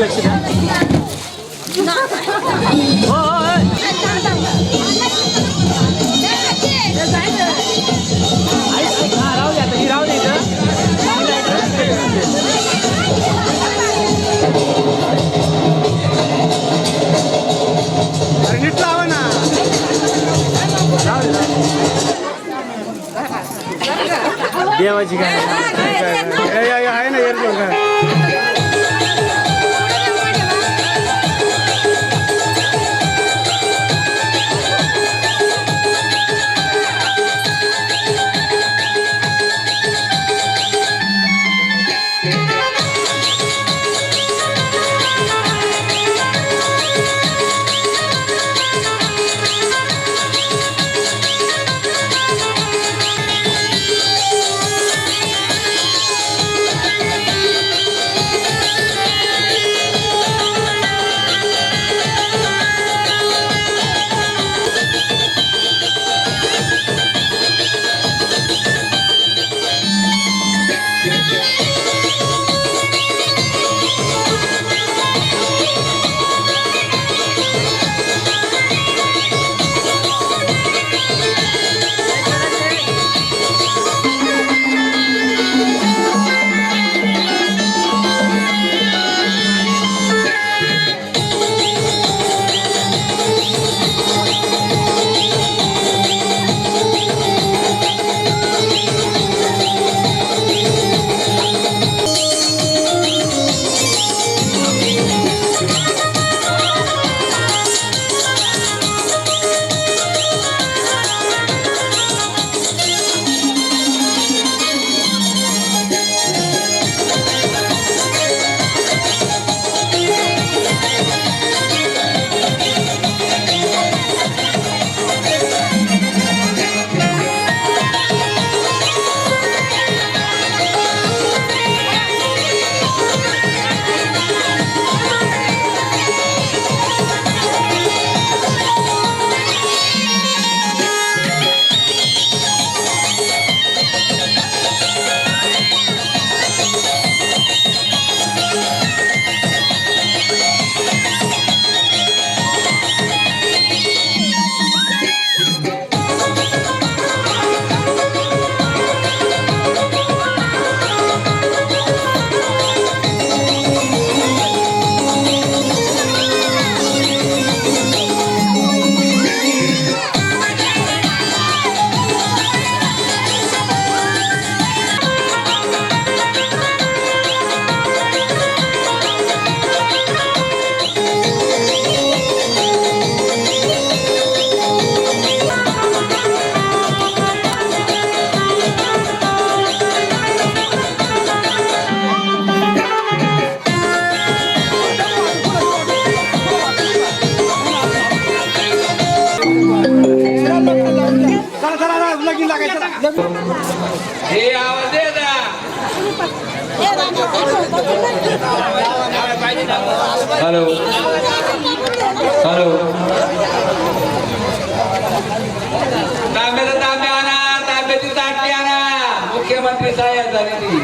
लक्ष द्या राहू दे ही राहू इथं. नीट लावा ना देवाची काय झालेली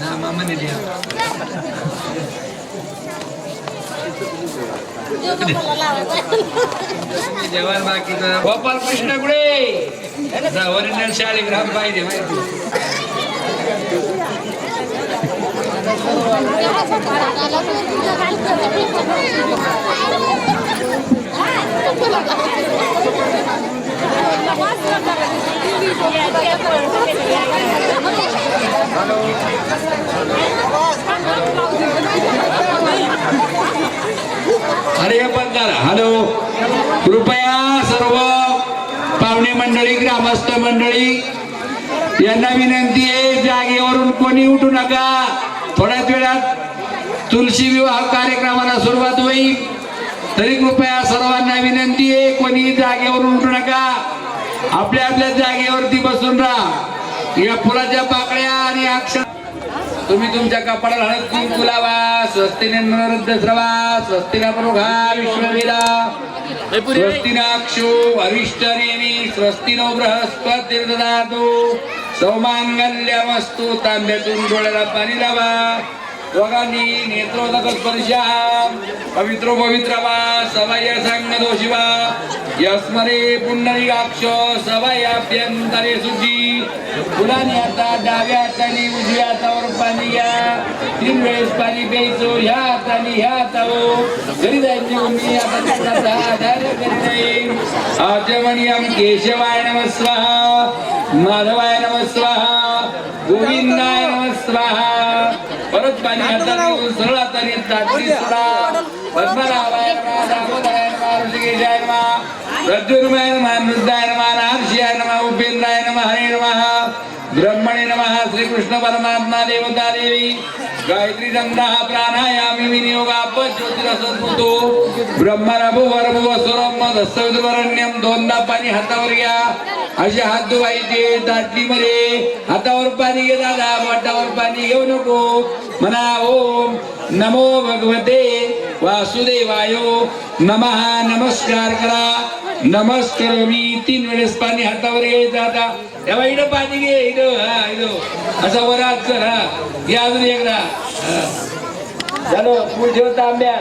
ना मामाने जवान बाकी गोपाल कृष्ण गुडे. शाळे ग्राम पाहिजे माहिती. अरे हे हॅलो. कृपया सर्व पाहुणे मंडळी ग्रामस्थ मंडळी यांना विनंती आहे जागेवरून कोणी उठू नका. थोड्याच वेळात तुलसी विवाह कार्यक्रमाला सुरुवात होईल. तरी कृपया सर्वांना विनंती आहे कोणी जागेवरून उठू नका. आपल्या आपल्या जागेवरती बसून राहा. या फुलाच्या पाकळ्या आणि अक्षर तुम्ही तुमच्या कपाळाला हळद कुंकू लावा स्वस्तिने नरद्द स्रवा स्वस्तिना प्रभा विश्वविरा स्वस्तिनाक्षो वरिष्ठनेमी स्वस्तिनो सौमांगल्य सौमांगल्यमस्तु तांब्यातून डोळ्याला पाणी लावा. दोघांनी नेत्रोदक स्पर्शा पवित्रो पवित्र वा सवय संग दोषिवा यस्मरे पुंडलिकाक्ष सवय अभ्यंतरे सुखी. फुलांनी आता डाव्या हाताने उजव्या हातावर पाणी घ्या. तीन वेळेस पाणी प्यायचो ह्या हाताने ह्या हातावर. घरी जायची उन्ही आता तिकडचा आधार आचमणीयम केशवाय नमस्वाहा माधवाय नम स्वाहा गोविंदाय नम स्वाहा. परत पाणी हाताने घेऊन सरळ हाताने ताटली सोडा पद्मनाभाय नमः दामोदराय नमः ऋषिकेशाय नमः प्रद्युर्माय नमः मृद्धाय नमः नारसिंहाय नमः उपेंद्राय नमः हरे नमः. ब्रह्मणे नमः श्रीकृष्ण परमात्मा देवता देवी। गायत्री चंद्र प्राणायामी विनियोगाप ब्रह्म ब्रह्मरभो वरभो स्वरम दस्तविद्वरण्यम दोनदा पाणी हातावर घ्या। असे हात धुवायचे ताटलीमध्ये हातावर पाणी घे दादा वाटावर पाणी घेऊ नको. म्हणा ओम नमो भगवते वासुदेवायो. नमः नमस्कार करा. नमस्कार मी तीन वेळेस पाणी हातावर घ्यायचं आता तेव्हा इथं पाणी घे इथं हा इथं. असा वरात कर हा. घे अजून एकदा. हा. झालं फुल ठेवता आंब्यात.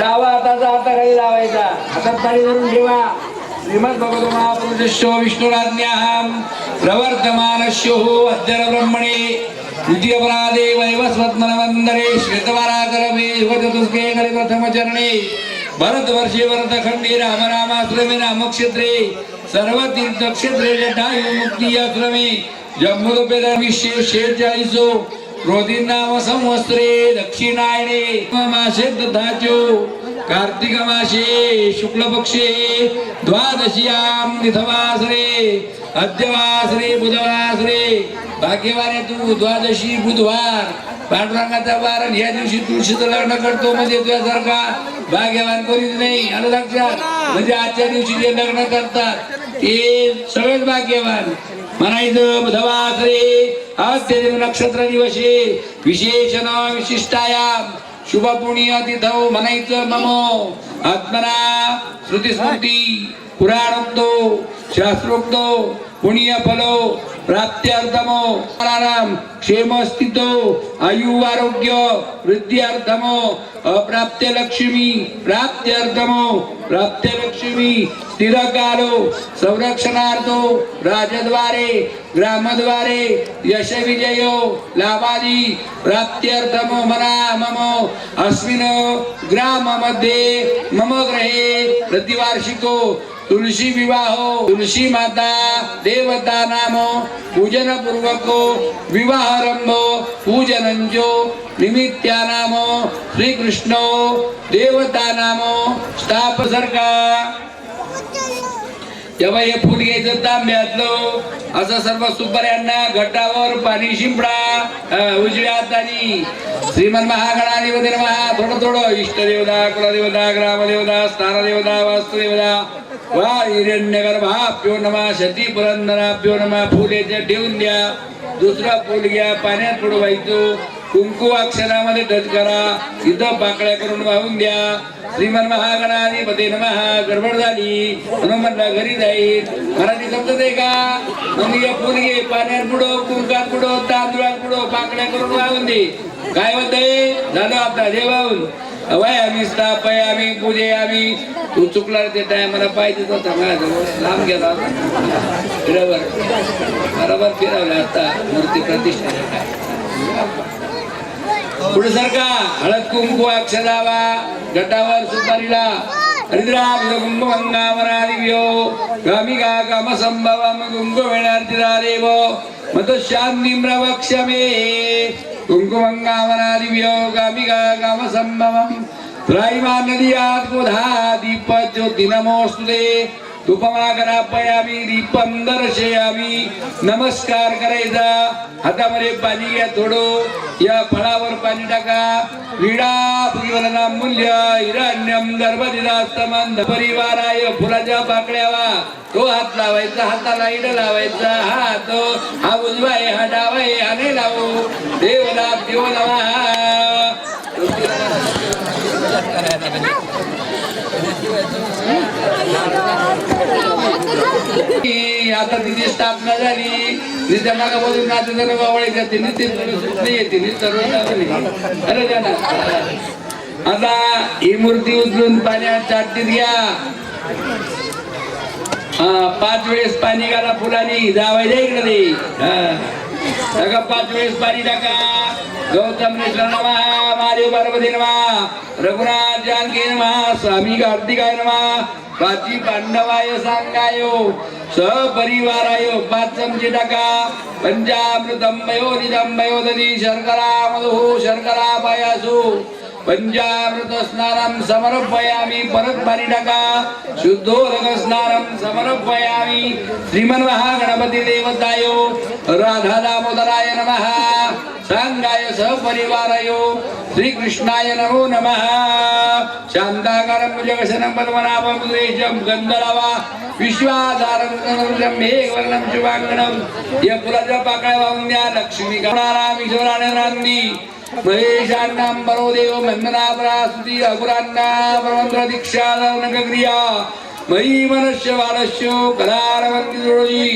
डावा हाताचा हाताखाली लावायचा. हातात पाणी धरून ठेवा. श्रीमद भगवतो महापुरुषो विष्णुराज्ञाहम प्रवर्तमानस्यो अद्यर ब्रह्मणे. द्वितीय परादे वैवस्वत्मनवंदरे श्वेतवाराकरमे युगचतुष्के करे प्रथम ભરતવર્ષે વરત ખંડે રામ આશ્રમે રામ ક્ષેત્રે સર્વ તીર્થ ક્ષેત્રે જટાયુ મુક્તિ આશ્રમે જમ્મુદપેદા વિશે શેર ચાલીસો રોધિનામ સંવસ્ત્રે દક્ષિણાયણે માસે તથાચ્યો शुक्ल शुक्लपक्षे द्वादशीयाम निधवासरे अद्यवासरे बुधवासरे भाग्यवाने तू द्वादशी बुधवार पांडुरंगाचा वार आणि या दिवशी तुळशीचं लग्न करतो. म्हणजे तुझ्यासारखा भाग्यवान कोणीच नाही. आलं लक्षात? म्हणजे आजच्या दिवशी जे लग्न करतात ते सगळेच भाग्यवान. म्हणायचं बुधवासरे अत्यधिक नक्षत्र दिवसे विशेष विशिष्टायाम शुभ पुण्य तिथौ म्हणायचं ममो આત્મના શ્રુતિ સ્મૃતિ પુરાણોક્તો, શાસ્ત્રોક્તો પુણ્ય ફલો પ્રાપ્ત્યર્થમો પરારામ ક્ષેમ સ્થિતો આયુ આરોગ્ય વૃદ્ધિર્થમો અપ્રાપ્ય લક્ષ્મી પ્રાપ્ત્યર્થમો પ્રાપ્ય લક્ષ્મી સ્થિરકારો, સંરક્ષણાર્થો, રાજદ્વારે, ગ્રામદ્વારે યશ વિજયો લાભાદી, પ્રાપ્ત્યર્થમો, મનામમો અસ્મિન ગ્રામ મધ્યે मम ग्रहे प्रतिवार्षिको तुलसी विवाह तुलसी माता देवता नाम पूजन पूर्वको विवाहारंभ पूजनंजो निमित्या नाम श्रीकृष्ण देवता नाम स्थाप तेव्हा हे फूल घ्यायचं तांब्यातलं. असं सर्व सुपाऱ्यांना घटावर पाणी शिंपडा उजव्या हातानी. श्रीमन वगैरे महा थोडं थोडं. इष्टदेवदा कुलदेवदा ग्रामदेवदा स्थानदेवदा वास्तुदेवदा वा हिरण्यगर्भाभ्यो नमा सती पुरंदराभ्यो नमा. फुल ठेवून द्या. दुसरा फुल घ्या पाण्यात बुडवायचो. कुंकू अक्षरामध्ये टच करा. इथं पाकळ्या करून वाहून द्या. श्रीमन महागणाधिपती महा गडबड झाली. म्हणून म्हणलं घरी जाईल. मराठी समजत आहे का? मग या फुल घे पाण्यात बुडो कुंकात बुडो तांदुळात बुडो पाकळ्या करून वाहून दे. काय होतंय झालं आता जे वाहून. अवय आम्ही स्टाफ आहे आम्ही पूजे आम्ही तू चुकला ते टायमाला पाहिजे होता माझ्याजवळ लांब गेला. होता. बरोबर बरोबर फिरवलं आता. मूर्ती प्रतिष्ठा. पुढे सरका हळद कुंकू अक्षरावा गटावर सुपारीला हरिद्राभिध कुंभभंगावरादिव्यो गामिका काम संभवम कुंकू वेणार्थिरा देव मत शांती प्रवक्षमे कुंकुमंगावरादिव्यो गामिका काम संभवम त्राईमा नदियात गोधा दीप ज्योती नमोस्तुते तुपमागरापयामी दीपम दर्शयामी नमस्कार करायचा हातामध्ये पाणी घ्या थोडं. या फळावर पाणी टाका. विडा जीवना मूल्य हिरण्यम गर्भदिनास्तमन परिवाराय फुलाच्या पाकळ्यावा. तो हात लावायचा हाताला इड लावायचा. हात हा उजवाय हा डावाय हा नाही लावू. देवला देव नवा की आता तिची स्थापना झाली. तिच्या मागा बोलून नाते जर वावळी जाते. ते सुटले तिने अरे द्या आता ही मूर्ती उचलून पाण्यात चाटतीत घ्या. हा पाच वेळेस पाणी घाला फुलानी. जावायच्या इकडे ते. पाच वेळेस पाणी टाका. गौतम कृष्ण नमा महादेव पार्वती नमा रघुनाथ जानकी नमा स्वामी कार्तिकाय नमा प्राची पांडवाय सांगायो सहपरिवाराय पाच टाका पंचामृतम वयो दधी शर्करा मधु शर्करा पायासु पंचामृत स्नानम समर्पयामी परत पाणी टाका शुद्धोदक स्नानम समर्पयामी श्रीमन महागणपती देवतायो राधा दामोदराय नमः। सांगाय सहपरिवारायो श्रीकृष्णाय नमो नमः। शांताकारं भुजगशनं पद्मनाभं सुरेशं गन्धर्वा विश्वाधारं गणवरं मेघवर्णं शुभाङ्गणं या फुलाच्या पाकळ्या लक्ष्मी गणाराम ईश्वरानंदी महेशान्नां परो देव मन्मनापरास्तुती अगुरान्ना परमंत्र दीक्षा नगक्रिया मयी मनस्य बालस्य कलारवन्ति जोडी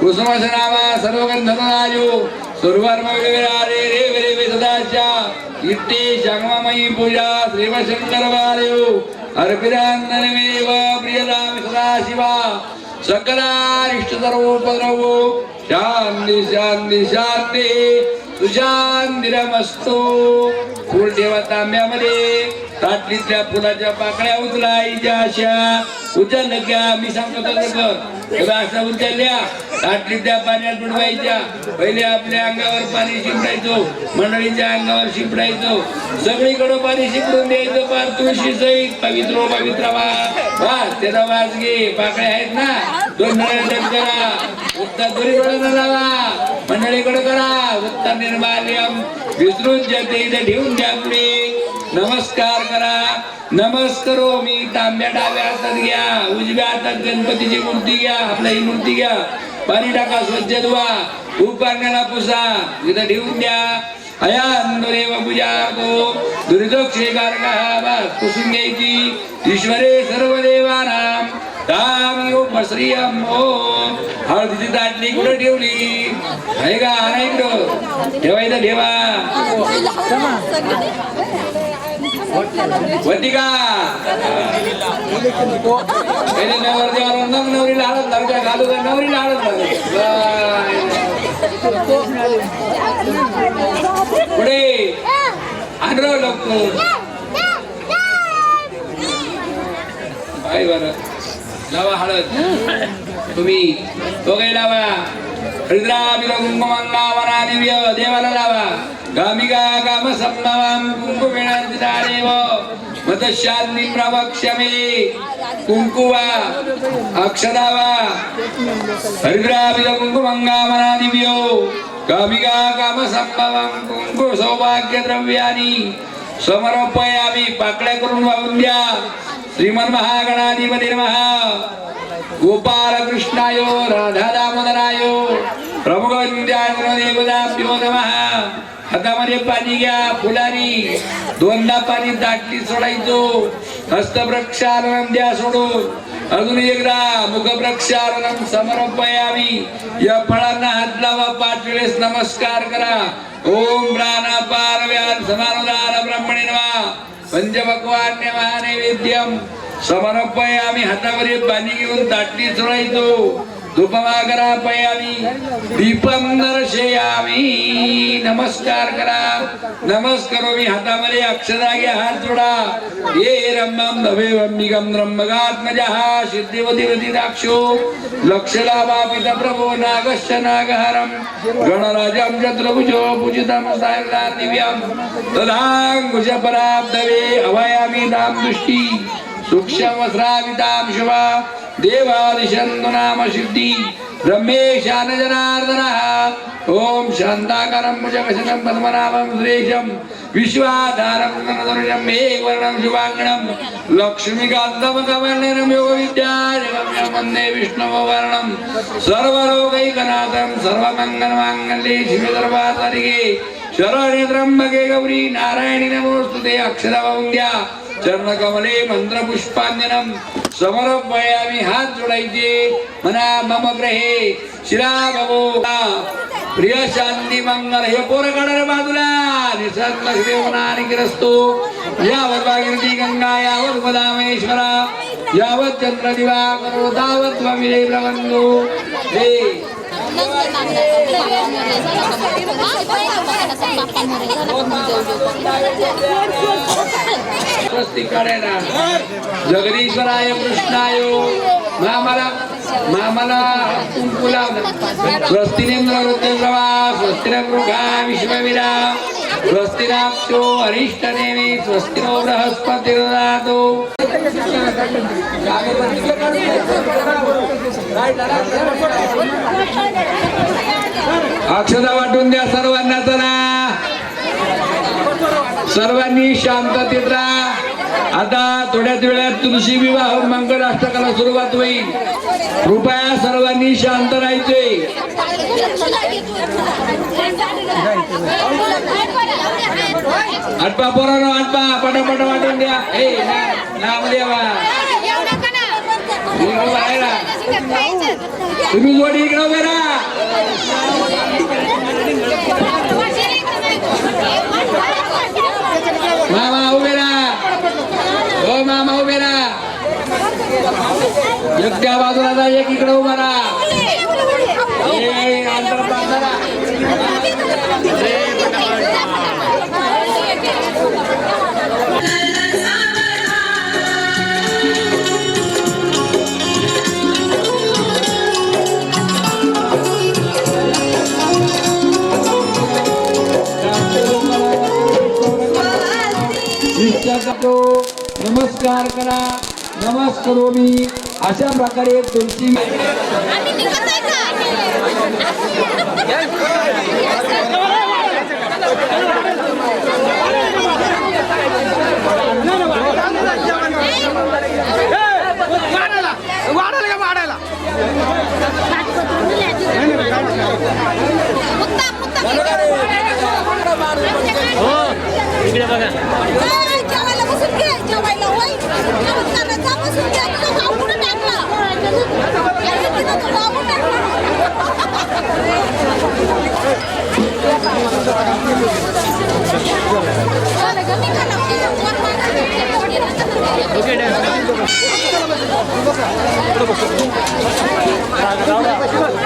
कुसुमसनामा सर्वगन्धनायो। सर्वर्म विरारे रे रे वे सदाच्या इट्टे शंगमयी पूजा श्रीवशंकर वारयो अर्पिरान्नमेव प्रियदामि सदाशिवा। सकलारिष्ट सर्वोपद्रवो शांती शांती शांती सुशांती नमस्तो ठेवा तांब्यामध्ये ताटलीतल्या फुलाच्या पाकळ्या उचलायच्या अशा. उचल घ्या मी सांगतो तसं उचलल्या ताटलीतल्या पाण्यात बुडवायच्या. पहिले आपल्या अंगावर पाणी शिंपडायचो. मंडळीच्या अंगावर शिंपडायचो. सगळीकडं पाणी शिंपडून द्यायचं पार तुळशी सहित. पवित्र पवित्र वास. त्याचा वास घे. पाकळ्या आहेत ना? दोन नळ्या करा. उत्तर दोन्ही लावा. मंडळीकडे करा. उत्तर निर्माल्यम. विसरून जाते इथे ठेवून द्या पुढे. नमस्कार करा. नमस्कारो हो, मी तांब्या डाव्या हातात घ्या उजव्या हातात गणपतीची मूर्ती घ्या आपल्या ही मूर्ती घ्या. पाणी टाका स्वच्छ धुवा उपकारण्याला पुसा. इथं ठेवून द्या. अयांदुरेव पूजा तो दुर्दोक्षे बस पुसून घ्यायची. ईश्वरे सर्व देवानाम ताम यो श्रीयम ओ. हळदीची दाटली कुठं ठेवली? आहे का? आणा इकडं ठेवायचं ठेवा. वरती का पहिले नवर देवाला मग नवरीला हळद लागते घालू का नवरीला हळद लागते पुढे. आंध्र लोक. काय बरं. लावा हळद. तुम्ही दोघे लावा. हृद्राबिल कुंकुमंगा वना दिव्य देवाला लावा. गामिका काम संभवाम देव। मतशांती प्रवक्षमे अक्षदा वा हरिद्राबिल कुंकुमंगा कामिका दिव्यो कुङ्कु काम संभवाम कुंकु सौभाग्य द्रव्यानी समर्पयामी पाकळ्या करून वाहून द्या श्रीमन महागणाधिपती महा गोपाल कृष्णायो राधा दामोदरायो प्रमुखविंद्याय देवदाभ्यो नमः। हातामध्ये पाणी घ्या फुलारी. दोनदा पाणी दाटली सोडायचो. हस्त द्या सोडून. अजून एकदा मुख प्रक्षालनम या फळांना हात लावा पाच वेळेस नमस्कार करा. ओम प्राणापार व्यान समानुदार ब्रह्मणे नमः पंचभगवान्य महानैवेद्यम. समर्पयामी हातामध्ये पाणी घेऊन दाटली सोडायचो. धुपमागरा पयामी दीपम दर्शयामी नमस्कार करा। नमस्कारो मी हातामध्ये अक्षरा घ्या हात जोडा। ये रम्माम नवे वम्मिगम ब्रह्मगात्मजः सिद्धिवती रतिदाक्षो लक्षलाभा पिता प्रभो नागश्च नागहरम गणराजं चतुर्भुजो पूजितम सायला दिव्यम तदाङ्कुश पराब्धवे अवयामि दाम दृष्टि। सूक्ष्मस्रावितां शिवा देवादिशन्तु नाम सिद्धि रमेशान जनार्दनः ॐ शान्ताकरं भुजगशनं पद्मनाभं श्रेशं विश्वाधारं गणधनुजं मेघवर्णं शुभाङ्गणं लक्ष्मीकान्तमकवर्णनं कमलेनं वन्दे विष्णुवर्णं सर्वलोकैकनाथं सर्वमङ्गलमाङ्गल्ये शिवदर्वासरिगे शरणे गौरी नारायणी नमोस्तुते ते अक्षरवन्द्या। चरण कमले मंत्र पुष्पांजनम समर्पयामी हात जोडायचे म्हणा मम ग्रहे शिरा भवो प्रिय शांती मंगल हे पोरं काढा रे बाजूला निसर्ग देवनानी गिरस्तो यावत भागीरथी गंगा यावत गोदामेश्वरा यावत चंद्र दिवाकर तावत स्वामी प्रबंधू हे स्वस्ती काढायला जगदीश्वराय कृष्णाय मामाला मामाला कुंकू लावलं स्वस्तिनेंद्र रुद्रवा स्वस्तिरमृगा विश्वविरा स्वस्तिराक्षो अरिष्टदेवी स्वस्तिनो बृहस्पतिर्दातो अक्षता वाटून द्या सर्वांना चला. सर्वांनी शांततेत राहा आता थोड्याच वेळात तुळशी विवाह मंगल अष्टकाला सुरुवात होईल. कृपया सर्वांनी शांत राहायचे. आटपा पोरानो आटपा पटापट वाटून द्या. ए नाम देवा तुम्ही जोडी इकडे उभे राहा. मामा उभे राहा. हो मामा उभे राहा. एक त्या बाजूला जा एक इकडे उभा राहा. नमस्कारो मी अशा प्रकारे तुळशी वाढायला वाढायला का वाढायला हो इकडे बघा मागं.